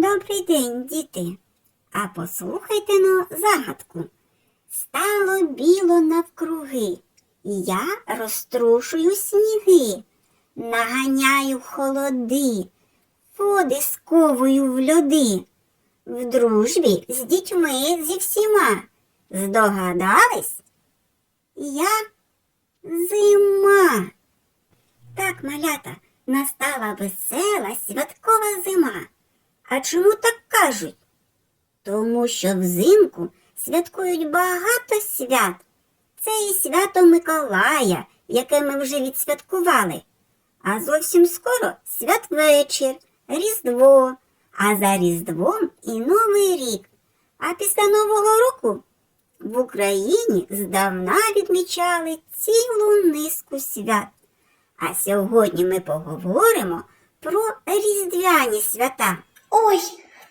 Добрий день, діти. А послухайте но загадку. Стало біло навкруги, я розтрушую сніги, наганяю холоди, води сковую в льоди. В дружбі з дітьми зі всіма. Здогадались? Я зима. Так, малята, настала весела святкова зима. А чому так кажуть? Тому що взимку святкують багато свят. Це і свято Миколая, яке ми вже відсвяткували. А зовсім скоро святвечір, Різдво, а за Різдвом і Новий рік. А після Нового року в Україні здавна відмічали цілу низку свят. А сьогодні ми поговоримо про різдвяні свята. Ой,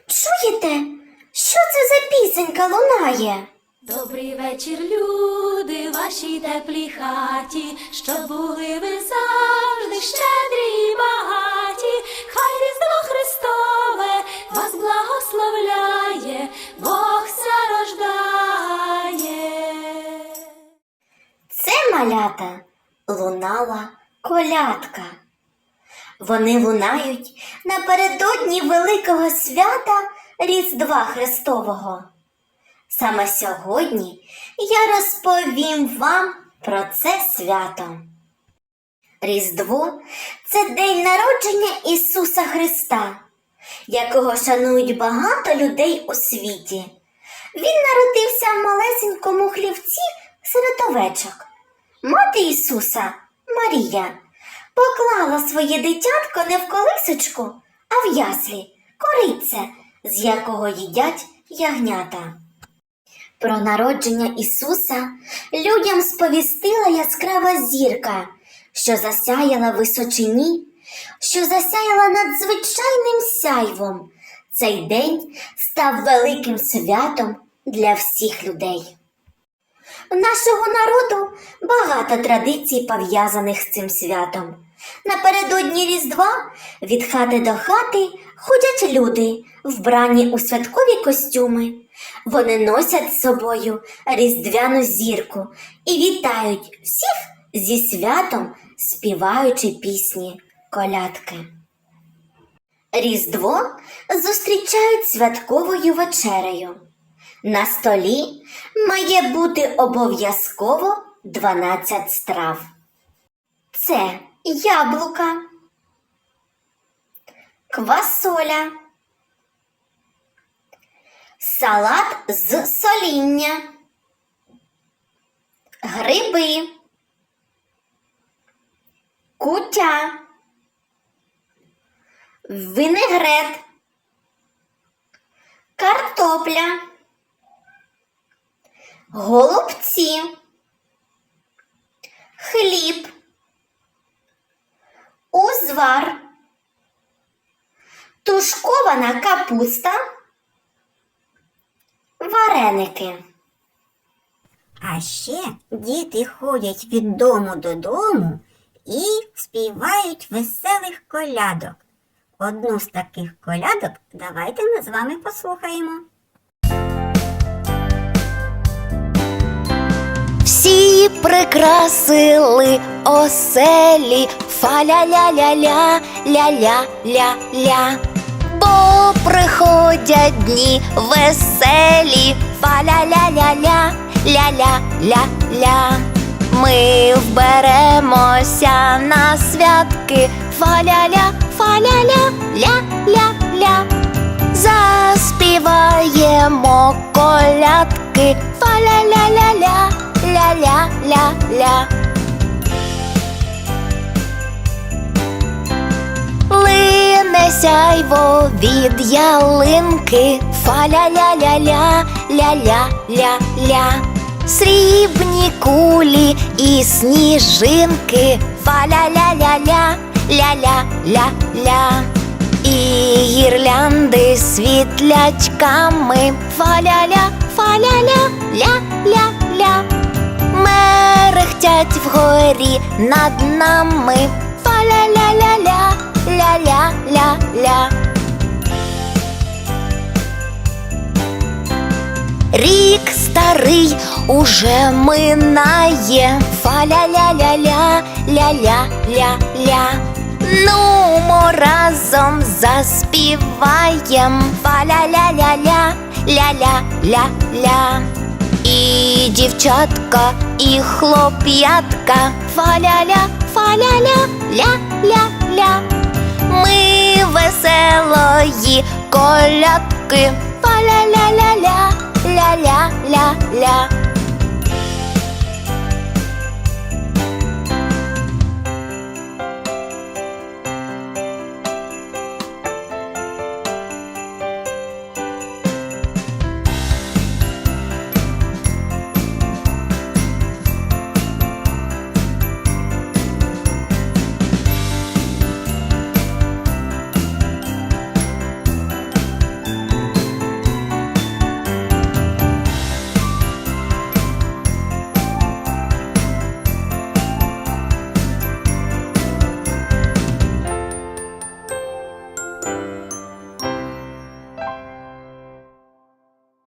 чуєте? Що це за пісенька лунає? Добрий вечір, люди, вашій теплій хаті, щоб були ви завжди щедрі і багаті. Хай Різдво Христове вас благословляє, Бог ся рождає. Це малята лунала колядка. Вони лунають напередодні великого свята Різдва Христового. Саме сьогодні я розповім вам про це свято. Різдво це день народження Ісуса Христа, якого шанують багато людей у світі. Він народився в малесенькому хлівці серед овечок. Мати Ісуса, Марія, поклала своє дитятко не в колисочку, а в яслі, корице, з якого їдять ягнята. Про народження Ісуса людям сповістила яскрава зірка, що засяяла в височині, що засяяла надзвичайним сяйвом. Цей день став великим святом для всіх людей. У нашого народу багато традицій пов'язаних з цим святом. Напередодні Різдва від хати до хати ходять люди, вбрані у святкові костюми. Вони носять з собою різдвяну зірку і вітають всіх зі святом, співаючи пісні колядки. Різдво зустрічають святковою вечерею. На столі має бути обов'язково 12 страв. Це яблука, квасоля, салат з соління, гриби, кутя, винегрет, картопля голубці, тушкована капуста, вареники. А ще діти ходять від дому додому і співають веселих колядок. Одну з таких колядок давайте ми з вами послухаємо. Всі прикрасили оселі, фа-ля-ля-ля-ля, ля-ля-ля-ля. Бо приходять дні веселі, фа-ля-ля-ля-ля, ля-ля-ля-ля. Ми вберемося на святки, фа-ля-ля, фа-ля-ля, ля-ля-ля. Заспіваємо колядки, фа-ля-ля-ля-ля, ля-ля-ля-ля. Лине сяйво від ялинки, фа-ля-ля-ля-ля, ля-ля-ля-ля. Срібні кулі і сніжинки, фа-ля-ля-ля-ля, ля-ля-ля-ля. І гірлянди світлячками, фа-ля-ля, фа-ля-ля, ля-ля-ля. Мерехтять вгорі над нами, фа-ля-ля-ля-ля, ля-ля-ля-ля. Рік старий уже минає. Фа-ля-ля-ля-ля, ля-ля-ля-ля. Ну, ми разом заспіваєм. Фа-ля-ля-ля-ля, ля-ля-ля-ля. І дівчатка, і хлоп'ятка. Фа-ля-ля, фа-ля-ля, ля-ля-ля. Ми веселої колядки. Па-ля-ля-ля-ля, ля-ля-ля-ля.